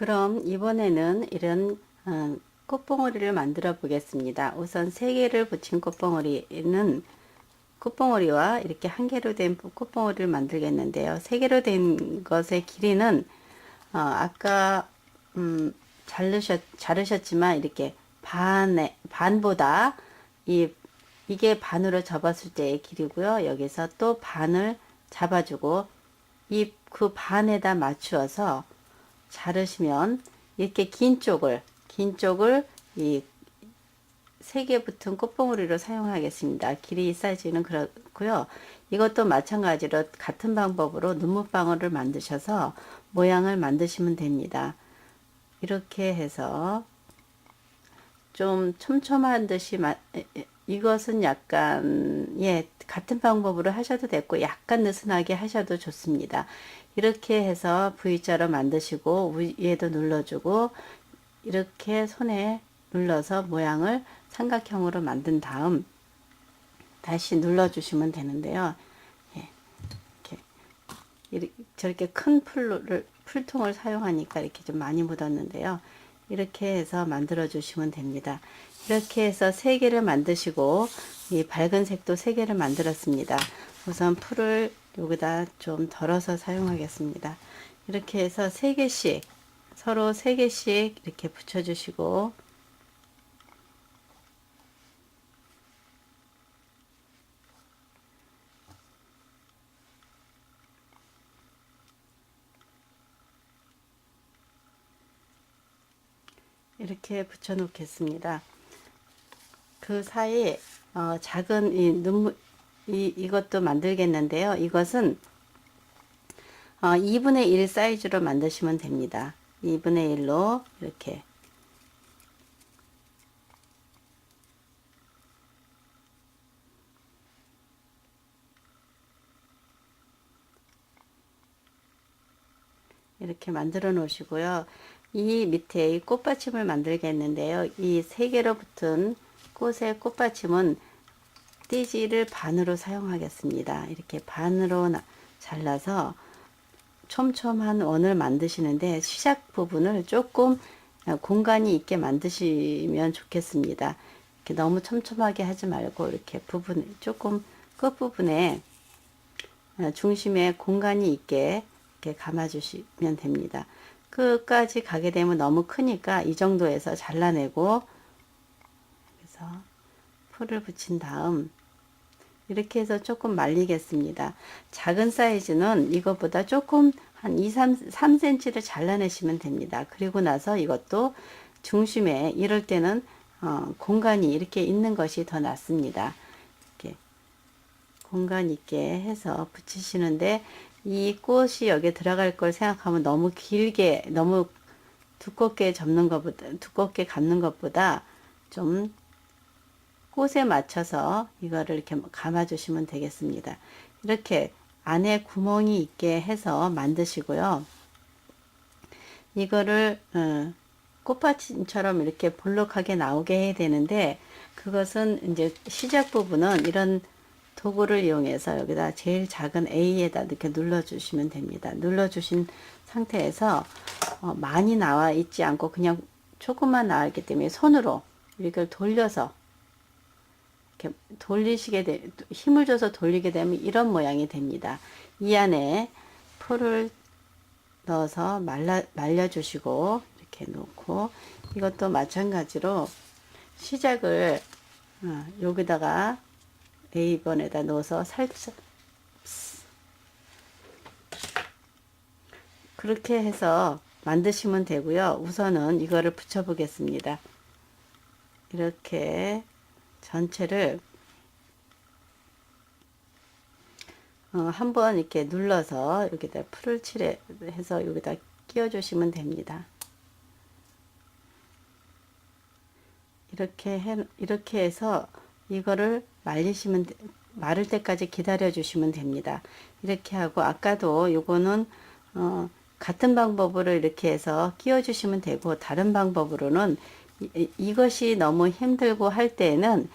그럼 이번에는 이런 어, 꽃봉오리를 만들어 보겠습니다. 우선 세 개를 붙인 꽃봉오리는 꽃봉오리와 이렇게 한 개로 된 꽃봉오리를 만들겠는데요. 세 개로 된 것의 길이는 어, 아까 음, 자르셨 자르셨지만 이렇게 반에 반보다 이 이게 반으로 접었을 때의 길이고요. 여기서 또 반을 잡아주고 이 그 반에다 맞추어서 자르시면 이렇게 긴 쪽을 긴 쪽을 이 세 개 붙은 꽃봉오리로 사용하겠습니다. 길이 사이즈는 그렇고요. 이것도 마찬가지로 같은 방법으로 눈물방울을 만드셔서 모양을 만드시면 됩니다. 이렇게 해서 좀 촘촘한 듯이 마, 이것은 약간 예 같은 방법으로 하셔도 됐고 약간 느슨하게 하셔도 좋습니다. 이렇게 해서 V자로 만드시고 위에도 눌러주고 이렇게 손에 눌러서 모양을 삼각형으로 만든 다음 다시 눌러주시면 되는데요. 예, 이렇게, 저렇게 큰 풀을 풀통을 사용하니까 이렇게 좀 많이 묻었는데요. 이렇게 해서 만들어 주시면 됩니다. 이렇게 해서 세 개를 만드시고 이 밝은 색도 세 개를 만들었습니다. 우선 풀을 여기다 좀 덜어서 사용하겠습니다. 이렇게 해서 세 개씩 서로 세 개씩 이렇게 붙여 주시고 이렇게 붙여 놓겠습니다. 그 사이 어, 작은 이 눈물 이 이것도 만들겠는데요. 이것은 어, 2분의 1 사이즈로 만드시면 됩니다. 2분의 1로 이렇게 이렇게 만들어 놓으시고요. 이 밑에 이 꽃받침을 만들겠는데요. 이 세 개로 붙은 꽃의 꽃받침은 띠지를 반으로 사용하겠습니다. 이렇게 반으로 잘라서 촘촘한 원을 만드시는데 시작 부분을 조금 공간이 있게 만드시면 좋겠습니다. 이렇게 너무 촘촘하게 하지 말고 이렇게 부분 조금 끝 부분에 중심에 공간이 있게 이렇게 감아 주시면 됩니다. 끝까지 가게 되면 너무 크니까 이 정도에서 잘라내고 그래서 풀을 붙인 다음 이렇게 해서 조금 말리겠습니다. 작은 사이즈는 이것보다 조금 한 2, 3, 3cm를 잘라내시면 됩니다. 그리고 나서 이것도 중심에 이럴 때는 어, 공간이 이렇게 있는 것이 더 낫습니다. 이렇게 공간 있게 해서 붙이시는데 이 꽃이 여기에 들어갈 걸 생각하면 너무 길게 너무 두껍게 접는 것보다 두껍게 감는 것보다 좀 꽃에 맞춰서 이거를 이렇게 감아 주시면 되겠습니다. 이렇게 안에 구멍이 있게 해서 만드시고요. 이거를 어, 꽃받침처럼 이렇게 볼록하게 나오게 해야 되는데 그것은 이제 시작 부분은 이런 도구를 이용해서 여기다 제일 작은 A에다 이렇게 눌러주시면 됩니다. 눌러주신 상태에서 어, 많이 나와 있지 않고 그냥 조금만 나와 있기 때문에 손으로 이걸 돌려서 이렇게 돌리시게 돼 힘을 줘서 돌리게 되면 이런 모양이 됩니다. 이 안에 풀을 넣어서 말라 말려주시고 이렇게 놓고 이것도 마찬가지로 시작을 어, 여기다가 A번에다 넣어서 살짝 그렇게 해서 만드시면 되고요. 우선은 이거를 붙여 보겠습니다. 이렇게 전체를 어, 한번 이렇게 눌러서 여기다 풀을 칠해서 여기다 끼워 주시면 됩니다. 이렇게 해, 이렇게 해서 이거를 말리시면 마를 때까지 기다려 주시면 됩니다. 이렇게 하고 아까도 요거는 어, 같은 방법으로 이렇게 해서 끼워 주시면 되고 다른 방법으로는 이, 이것이 너무 힘들고 할 때에는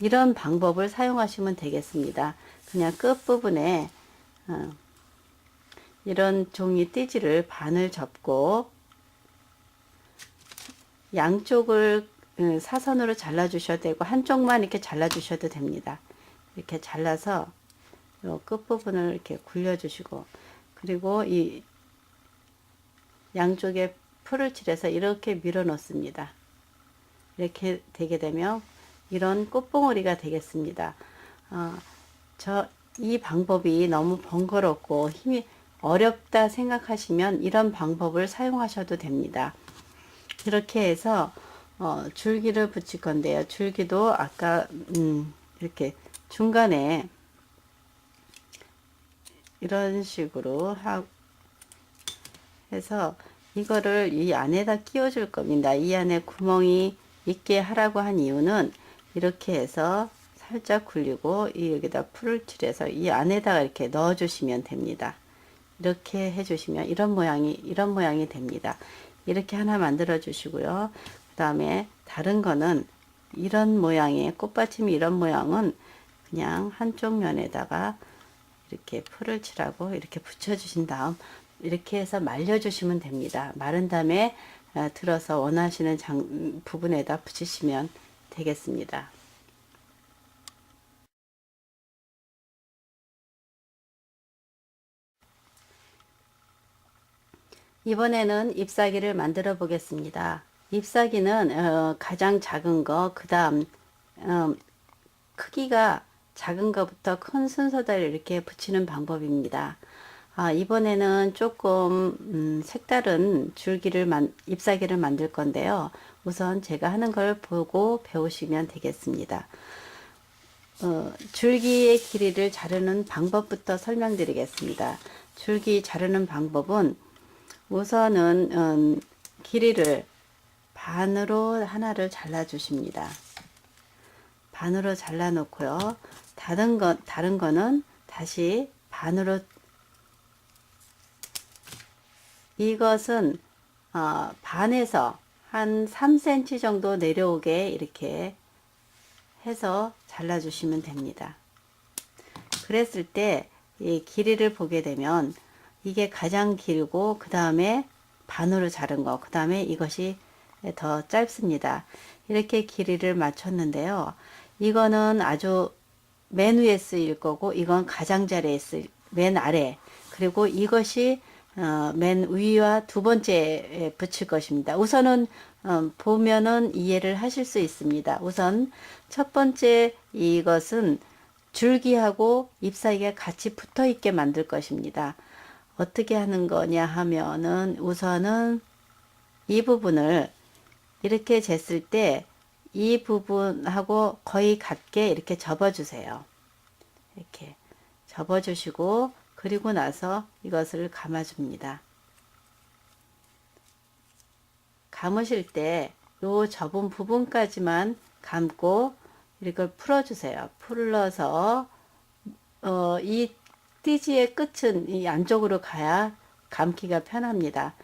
이런 방법을 사용하시면 되겠습니다. 그냥 끝부분에 어, 이런 종이 띠지를 반을 접고 양쪽을 음, 사선으로 잘라 주셔도 되고 한쪽만 이렇게 잘라 주셔도 됩니다. 이렇게 잘라서 요 끝부분을 이렇게 굴려 주시고 그리고 이 양쪽에 풀을 칠해서 이렇게 밀어 놓습니다. 이렇게 되게 되면 이런 꽃봉오리가 되겠습니다. 어, 저 이 방법이 너무 번거롭고 힘이 어렵다 생각하시면 이런 방법을 사용하셔도 됩니다. 이렇게 해서 어, 줄기를 붙일 건데요. 줄기도 아까 음, 이렇게 중간에 이런 식으로 하, 해서 이거를 이 안에다 끼워 줄 겁니다. 이 안에 구멍이 있게 하라고 한 이유는 이렇게 해서 살짝 굴리고 이 여기다 풀을 칠해서 이 안에다가 이렇게 넣어 주시면 됩니다. 이렇게 해 주시면 이런 모양이 이런 모양이 됩니다. 이렇게 하나 만들어 주시고요. 그 다음에 다른 거는 이런 모양의 꽃받침이 이런 모양은 그냥 한쪽 면에다가 이렇게 풀을 칠하고 이렇게 붙여 주신 다음 이렇게 해서 말려 주시면 됩니다. 마른 다음에 어, 들어서 원하시는 장, 부분에다 붙이시면 되겠습니다. 이번에는 잎사귀를 만들어 보겠습니다. 잎사귀는 어, 가장 작은 거, 그 다음 어, 크기가 작은 것부터 큰 순서대로 이렇게 붙이는 방법입니다. 아, 이번에는 조금 음, 색다른 줄기를 만, 잎사귀를 만들 건데요. 우선 제가 하는 걸 보고 배우시면 되겠습니다. 어, 줄기의 길이를 자르는 방법부터 설명드리겠습니다. 줄기 자르는 방법은 우선은 음, 길이를 반으로 하나를 잘라 주십니다. 반으로 잘라 놓고요. 다른 거 다른 거는 다시 반으로 이것은 어, 반에서 한 3cm 정도 내려오게 이렇게 해서 잘라 주시면 됩니다. 그랬을 때 이 길이를 보게 되면 이게 가장 길고 그 다음에 반으로 자른 거, 그 다음에 이것이 더 짧습니다. 이렇게 길이를 맞췄는데요. 이거는 아주 맨 위에 쓰일 거고 이건 가장자리에 쓰일 맨 아래 그리고 이것이 어, 맨 위와 두 번째에 붙일 것입니다. 우선은 어, 보면은 이해를 하실 수 있습니다. 우선 첫 번째 이것은 줄기하고 잎사귀가 같이 붙어 있게 만들 것입니다. 어떻게 하는 거냐 하면은 우선은 이 부분을 이렇게 쟀을 때 이 부분하고 거의 같게 이렇게 접어 주세요. 이렇게 접어 주시고 그리고 나서 이것을 감아 줍니다. 감으실 때 요 접은 부분까지만 감고 이걸 풀어 주세요. 풀러서 어, 이 띠지의 끝은 이 안쪽으로 가야 감기가 편합니다.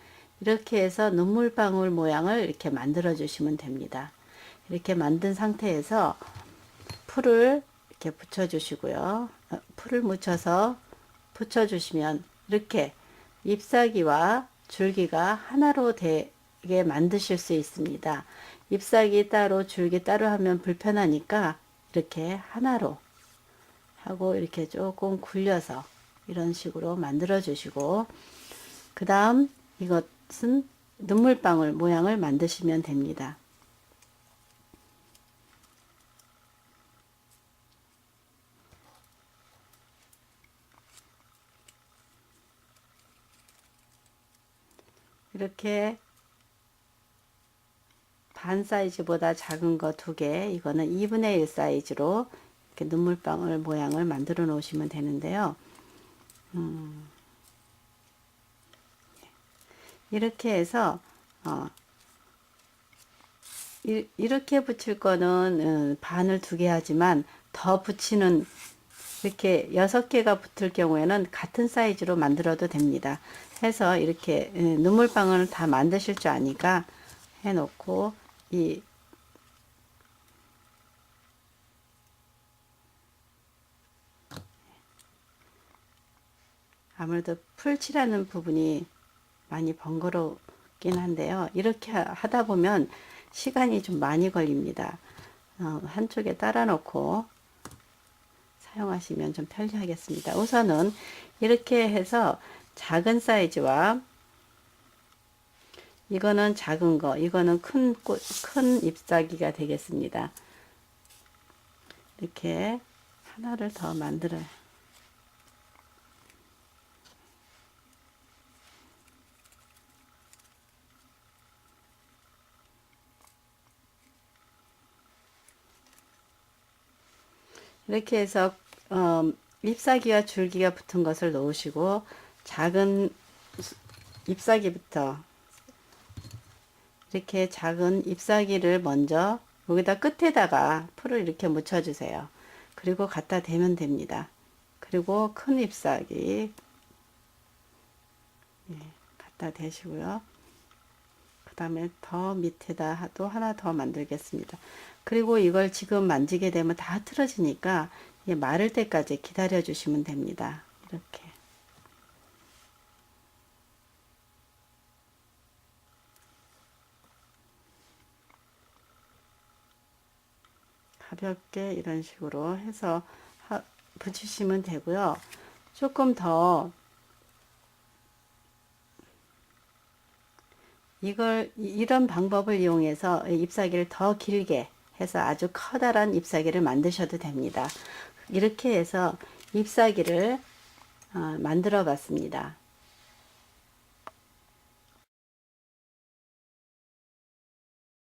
이렇게 해서 눈물방울 모양을 이렇게 만들어 주시면 됩니다. 이렇게 만든 상태에서 풀을 이렇게 붙여 주시고요. 어, 풀을 묻혀서 붙여 주시면 이렇게 잎사귀와 줄기가 하나로 되게 만드실 수 있습니다. 잎사귀 따로 줄기 따로 하면 불편하니까 이렇게 하나로 하고 이렇게 조금 굴려서 이런 식으로 만들어 주시고 그 다음 이것은 눈물방울 모양을 만드시면 됩니다. 이렇게 반 사이즈보다 작은 거 두 개, 이거는 2분의 1 사이즈로 이렇게 눈물방울 모양을 만들어 놓으시면 되는데요. 음, 이렇게 해서 어, 이, 이렇게 붙일 거는 어, 반을 두 개 하지만 더 붙이는 이렇게 여섯 개가 붙을 경우에는 같은 사이즈로 만들어도 됩니다. 해서 이렇게 어, 눈물방울을 다 만드실 줄 아니까 해놓고 이 아무래도 풀칠하는 부분이 많이 번거롭긴 한데요. 이렇게 하다 보면 시간이 좀 많이 걸립니다. 어, 한쪽에 따라 놓고 사용하시면 좀 편리하겠습니다. 우선은 이렇게 해서 작은 사이즈와 이거는 작은 거, 이거는 큰, 꽃, 큰 잎사귀가 되겠습니다. 이렇게 하나를 더 만들어요. 이렇게 해서 어, 잎사귀와 줄기가 붙은 것을 놓으시고 작은 수- 잎사귀부터 이렇게 작은 잎사귀를 먼저 여기다 끝에다가 풀을 이렇게 묻혀주세요. 그리고 갖다 대면 됩니다. 그리고 큰 잎사귀 예, 갖다 대시고요. 그 다음에 더 밑에다 또 하나 더 만들겠습니다. 그리고 이걸 지금 만지게 되면 다 틀어지니까 마를 때까지 기다려 주시면 됩니다. 이렇게. 가볍게 이런 식으로 해서 하- 붙이시면 되고요. 조금 더 이걸 이- 이런 방법을 이용해서 잎사귀를 더 길게 해서 아주 커다란 잎사귀를 만드셔도 됩니다. 이렇게 해서 잎사귀를 어, 만들어 봤습니다.